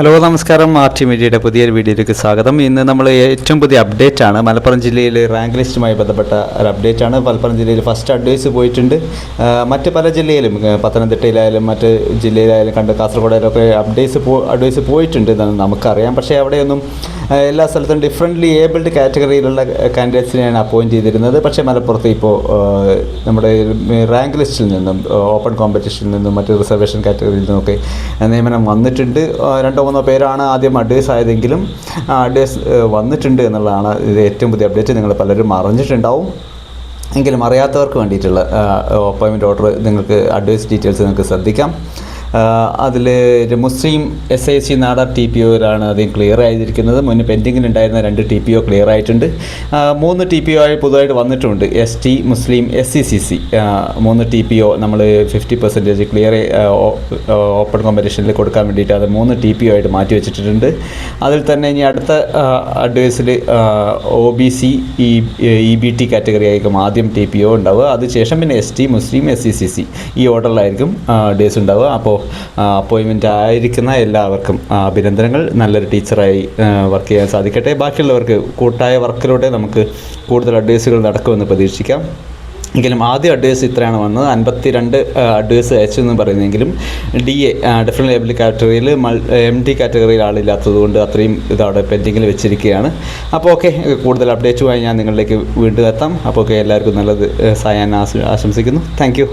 Hello നമസ്കാരം. R T മീഡിയയുടെ പുതിയൊരു വീഡിയോയിലേക്ക് സ്വാഗതം. ഇന്ന് നമ്മൾ ഏറ്റവും പുതിയ അപ്ഡേറ്റ് ആണ്. മലപ്പുറം ജില്ലയിൽ റാങ്ക് ലിസ്റ്റുമായി ബന്ധപ്പെട്ട ഒരു അപ്ഡേറ്റ് ആണ്. മലപ്പുറം ജില്ലയിൽ ഫസ്റ്റ് അഡ്വൈസ് പോയിട്ടുണ്ട്. മറ്റ് പല ജില്ലയിലും പത്തനംതിട്ടയിലായാലും മറ്റ് ജില്ലയിലായാലും കണ്ട് കാസർഗോഡിലൊക്കെ അപ്ഡേറ്റ്സ് പോ അഡ്വൈസ് പോയിട്ടുണ്ട് എന്നാണ് നമുക്കറിയാം. പക്ഷേ അവിടെയൊന്നും എല്ലാ സ്ഥലത്തും ഡിഫറെന്റ്ലി ഏബിൾഡ് കാറ്റഗറിയിലുള്ള കാൻഡിഡേറ്റ്സിനെയാണ് അപ്പോയിന്റ് ചെയ്തിരുന്നത്. പക്ഷേ മലപ്പുറത്ത് ഇപ്പോൾ നമ്മുടെ റാങ്ക് ലിസ്റ്റിൽ നിന്നും ഓപ്പൺ കോമ്പറ്റീഷനിൽ നിന്നും മറ്റ് റിസർവേഷൻ കാറ്റഗറിയിൽ നിന്നൊക്കെ നിയമനം വന്നിട്ടുണ്ട്. രണ്ടോ മൂന്നോ പേരാണ് ആദ്യം അഡ്വൈസ് ആയതെങ്കിലും അഡ്വൈസ് വന്നിട്ടുണ്ട് എന്നുള്ളതാണ് ഇത് ഏറ്റവും പുതിയ അപ്ഡേറ്റ്. നിങ്ങൾ പലരും അറിഞ്ഞിട്ടുണ്ടാവും. എങ്കിലും അറിയാത്തവർക്ക് വേണ്ടിയിട്ടുള്ള അപ്പോയിൻമെന്റ് ഓർഡർ നിങ്ങൾക്ക് അഡ്വൈസ് ഡീറ്റെയിൽസ് നിങ്ങൾക്ക് ശ്രദ്ധിക്കാം. അതിൽ മുസ്ലിം S I C Nadar T P ഒയിലാണ് ആദ്യം ക്ലിയർ ആയിരിക്കുന്നത്. മുന്നേ പെൻഡിങ്ങിലുണ്ടായിരുന്ന രണ്ട് ടി പി ഒ ക്ലിയർ ആയിട്ടുണ്ട്. മൂന്ന് ടി പി ഒ ആയി പുതുതായിട്ട് വന്നിട്ടുണ്ട്. എസ് ടി മുസ്ലിം എസ് സി സി സി മൂന്ന് ടി പി ഒ നമ്മൾ ഫിഫ്റ്റി പെർസെന്റേജ് ക്ലിയർ ഓപ്പൺ കോമ്പറ്റീഷനിൽ കൊടുക്കാൻ വേണ്ടിയിട്ട് അത് മൂന്ന് ടി പി ഒ ആയിട്ട് മാറ്റി വെച്ചിട്ടുണ്ട്. അതിൽ തന്നെ ഇനി അടുത്ത അഡ്വൈസിൽ O B C E B T category ആയിരിക്കും ആദ്യം ടി പി ഒ ഉണ്ടാവുക. അതിനുശേഷം പിന്നെ എസ് ടി മുസ്ലിം എസ് സി സി സി ഈ ഓർഡറിലായിരിക്കും ഡേയ്സ് ഉണ്ടാവുക. അപ്പോൾ അപ്പോയിൻമെന്റ് ആയിരിക്കുന്ന എല്ലാവർക്കും അഭിനന്ദനങ്ങൾ. നല്ലൊരു ടീച്ചറായി വർക്ക് ചെയ്യാൻ സാധിക്കട്ടെ. ബാക്കിയുള്ളവർക്ക് കൂട്ടായ വർക്കിലൂടെ നമുക്ക് കൂടുതൽ അഡ്വൈസുകൾ നടക്കുമെന്ന് പ്രതീക്ഷിക്കാം. എങ്കിലും ആദ്യ അഡ്വൈസ് ഇത്രയാണ് വന്നത്. അൻപത്തി രണ്ട് അഡ്വൈസ് അയച്ചു എന്ന് പറയുന്നെങ്കിലും ഡി എ ഡിഫറെന്റ് ലേബിൾ കാറ്റഗറിയിൽ എം ഡി കാറ്റഗറിയിൽ ആളില്ലാത്തത് കൊണ്ട് അത്രയും ഇതവിടെ പെൻഡിങ്ങിൽ വെച്ചിരിക്കുകയാണ്. അപ്പോൾ ഓക്കെ കൂടുതൽ അപ്ഡേറ്റുമായി ഞാൻ നിങ്ങളിലേക്ക് വീണ്ടും എത്താം. അപ്പോൾ ഓക്കെ എല്ലാവർക്കും നല്ലത് സായാൻ ആശംസിക്കുന്നു. താങ്ക്